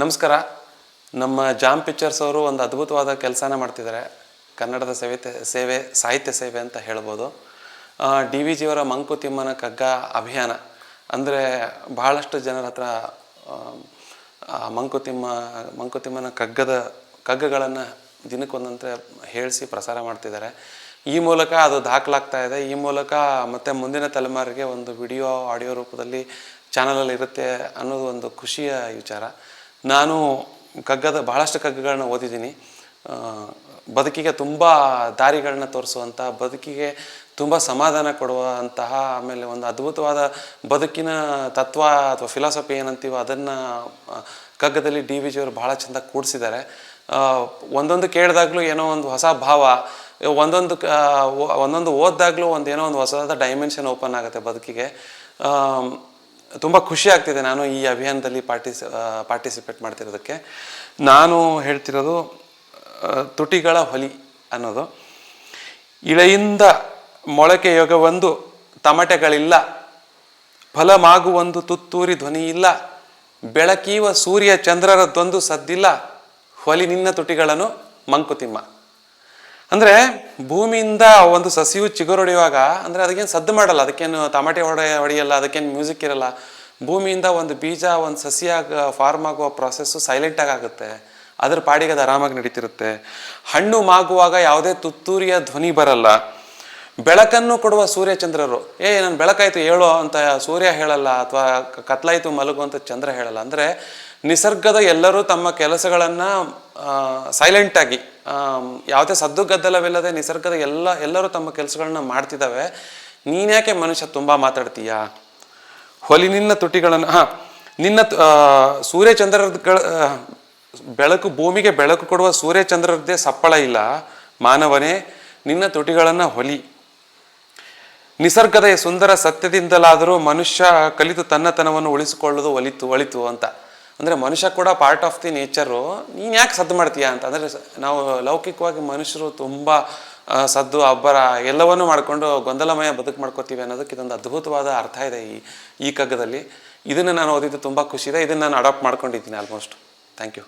ನಮಸ್ಕಾರ. ನಮ್ಮ jam pictures ಅವರು ಒಂದು ಅದ್ಭುತವಾದ ಕೆಲಸನ ಮಾಡ್ತಿದ್ದಾರೆ. ಕನ್ನಡದ ಸೇವೆ ಸೇವೆ, ಸಾಹಿತ್ಯ ಸೇವೆ ಅಂತ ಹೇಳ್ಬೋದು. ಡಿ ವಿ ಜಿಯವರ ಮಂಕುತಿಮ್ಮನ ಕಗ್ಗ ಅಭಿಯಾನ. ಅಂದರೆ ಬಹಳಷ್ಟು ಜನರ ಹತ್ರ ಮಂಕುತಿಮ್ಮ ಮಂಕುತಿಮ್ಮನ ಕಗ್ಗದ, ಕಗ್ಗಗಳನ್ನು ದಿನಕ್ಕೊಂದಂತೆ ಹೇಳಿಸಿ ಪ್ರಸಾರ ಮಾಡ್ತಿದ್ದಾರೆ. ಈ ಮೂಲಕ ಅದು ದಾಖಲಾಗ್ತಾ ಇದೆ. ಈ ಮೂಲಕ ಮತ್ತು ಮುಂದಿನ ತಲೆಮಾರಿಗೆ ಒಂದು ವಿಡಿಯೋ, ಆಡಿಯೋ ರೂಪದಲ್ಲಿ ಚಾನಲಲ್ಲಿ ಇರುತ್ತೆ ಅನ್ನೋದು ಒಂದು ಖುಷಿಯ ವಿಚಾರ. ನಾನು ಕಗ್ಗದ ಬಹಳಷ್ಟು ಕಗ್ಗಗಳನ್ನ ಓದಿದ್ದೀನಿ. ಬದುಕಿಗೆ ತುಂಬ ದಾರಿಗಳನ್ನ ತೋರಿಸುವಂಥ ಬದುಕಿಗೆ ತುಂಬ ಸಮಾಧಾನ ಕೊಡುವಂತಹ, ಆಮೇಲೆ ಒಂದು ಅದ್ಭುತವಾದ ಬದುಕಿನ ತತ್ವ ಅಥವಾ ಫಿಲಾಸಫಿ ಏನಂತೀವೋ ಅದನ್ನು ಕಗ್ಗದಲ್ಲಿ ಡಿ ವಿ ಜಿಯವರು ಭಾಳ ಚೆಂದ ಕೂಡಿಸಿದ್ದಾರೆ. ಒಂದೊಂದು ಕೇಳಿದಾಗಲೂ ಏನೋ ಒಂದು ಹೊಸ ಭಾವ, ಒಂದೊಂದು ಒಂದೊಂದು ಓದಿದಾಗಲೂ ಒಂದು ಏನೋ ಒಂದು ಹೊಸದಾದ ಡೈಮೆನ್ಷನ್ ಓಪನ್ ಆಗುತ್ತೆ ಬದುಕಿಗೆ. ತುಂಬ ಖುಷಿ ಆಗ್ತಿದೆ ನಾನು ಈ ಅಭಿಯಾನದಲ್ಲಿ ಪಾರ್ಟಿಸ್ ಪಾರ್ಟಿಸಿಪೇಟ್ ಮಾಡ್ತಿರೋದಕ್ಕೆ. ನಾನು ಹೇಳ್ತಿರೋದು ತುಟಿಗಳ ಹೊಲಿ ಅನ್ನೋದು. ಇಳೆಯಿಂದ ಮೊಳಕೆ ಯೋಗವೊಂದು ತಮಟೆಗಳಿಲ್ಲ, ಫಲಮಾಗುವೊಂದು ತುತ್ತೂರಿ ಧ್ವನಿ ಇಲ್ಲ, ಬೆಳಕೀವ ಸೂರ್ಯ ಚಂದ್ರರದ್ದೊಂದು ಸದ್ದಿಲ್ಲ, ಹೊಲಿ ನಿನ್ನ ತುಟಿಗಳನ್ನು ಮಂಕುತಿಮ್ಮ. ಅಂದರೆ ಭೂಮಿಯಿಂದ ಒಂದು ಸಸಿಯು ಚಿಗುರೊಡೆಯುವಾಗ, ಅಂದರೆ ಅದಕ್ಕೇನು ಸದ್ದು ಮಾಡಲ್ಲ, ಅದಕ್ಕೇನು ತಮಾಟೆ ಹೊಡೆ, ಹೊಡೆಯಲ್ಲ, ಅದಕ್ಕೇನು ಮ್ಯೂಸಿಕ್ ಇರಲ್ಲ, ಭೂಮಿಯಿಂದ ಒಂದು ಬೀಜ, ಒಂದು ಸಸಿಯಾಗ ಫಾರ್ಮ್ ಆಗುವ ಪ್ರಾಸೆಸ್ಸು ಸೈಲೆಂಟಾಗಿ ಆಗುತ್ತೆ. ಅದ್ರ ಪಾಡಿಗೆ ಅದು ಆರಾಮಾಗಿ ನಡೀತಿರುತ್ತೆ. ಹಣ್ಣು ಮಾಗುವಾಗ ಯಾವುದೇ ತುತ್ತೂರಿಯ ಧ್ವನಿ ಬರಲ್ಲ. ಬೆಳಕನ್ನು ಕೊಡುವ ಸೂರ್ಯಚಂದ್ರರು, ಏ, ನಾನು ಬೆಳಕಾಯಿತು, ಹೇಳೋ ಅಂತ ಸೂರ್ಯ ಹೇಳಲ್ಲ, ಅಥವಾ ಕತ್ಲಾಯಿತು, ಮಲಗು ಅಂತ ಚಂದ್ರ ಹೇಳಲ್ಲ. ಅಂದರೆ ನಿಸರ್ಗದ ಎಲ್ಲರೂ ತಮ್ಮ ಕೆಲಸಗಳನ್ನು ಸೈಲೆಂಟಾಗಿ ಯಾವುದೇ ಸದ್ದು ಗದ್ದಲವಿಲ್ಲದೆ ನಿಸರ್ಗದ ಎಲ್ಲ, ಎಲ್ಲರೂ ತಮ್ಮ ಕೆಲಸಗಳನ್ನ ಮಾಡ್ತಿದ್ದಾವೆ ನೀನ್ಯಾಕೆ ಮನುಷ್ಯ ತುಂಬ ಮಾತಾಡ್ತೀಯಾ? ಹೊಲಿ ನಿನ್ನ ತುಟಿಗಳನ್ನು, ಹಾಂ, ನಿನ್ನ ಸೂರ್ಯಚಂದ್ರಗಳ ಬೆಳಕು, ಭೂಮಿಗೆ ಬೆಳಕು ಕೊಡುವ ಸೂರ್ಯಚಂದ್ರರದ್ದೇ ಸಪ್ಪಳ ಇಲ್ಲ. ಮಾನವನೇ, ನಿನ್ನ ತುಟಿಗಳನ್ನು ಹೊಲಿ. ನಿಸರ್ಗದ ಸುಂದರ ಸತ್ಯದಿಂದಲಾದರೂ ಮನುಷ್ಯ ಕಲಿತು ತನ್ನತನವನ್ನು ಉಳಿಸಿಕೊಳ್ಳೋದು ಒಲಿತು, ಒಳಿತು ಅಂತ. ಅಂದರೆ ಮನುಷ್ಯ ಕೂಡ ಪಾರ್ಟ್ ಆಫ್ ದಿ ನೇಚರು ನೀನು ಯಾಕೆ ಸದ್ದು ಮಾಡ್ತೀಯ ಅಂತ? ಅಂದರೆ ನಾವು ಲೌಕಿಕವಾಗಿ ಮನುಷ್ಯರು ತುಂಬ ಸದ್ದು, ಅಬ್ಬರ ಎಲ್ಲವನ್ನೂ ಮಾಡಿಕೊಂಡು ಗೊಂದಲಮಯ ಬದುಕು ಮಾಡ್ಕೋತೀವಿ ಅನ್ನೋದಕ್ಕೆ ಇದೊಂದು ಅದ್ಭುತವಾದ ಅರ್ಥ ಇದೆ ಈ ಈ ಕಗ್ಗದಲ್ಲಿ. ಇದನ್ನು ನಾನು ಓದಿದ್ದು ತುಂಬ ಖುಷಿ ಇದೆ. ಇದನ್ನು ನಾನು ಅಡಾಪ್ಟ್ ಮಾಡ್ಕೊಂಡಿದ್ದೀನಿ ಆಲ್ಮೋಸ್ಟ್ ಥ್ಯಾಂಕ್ ಯು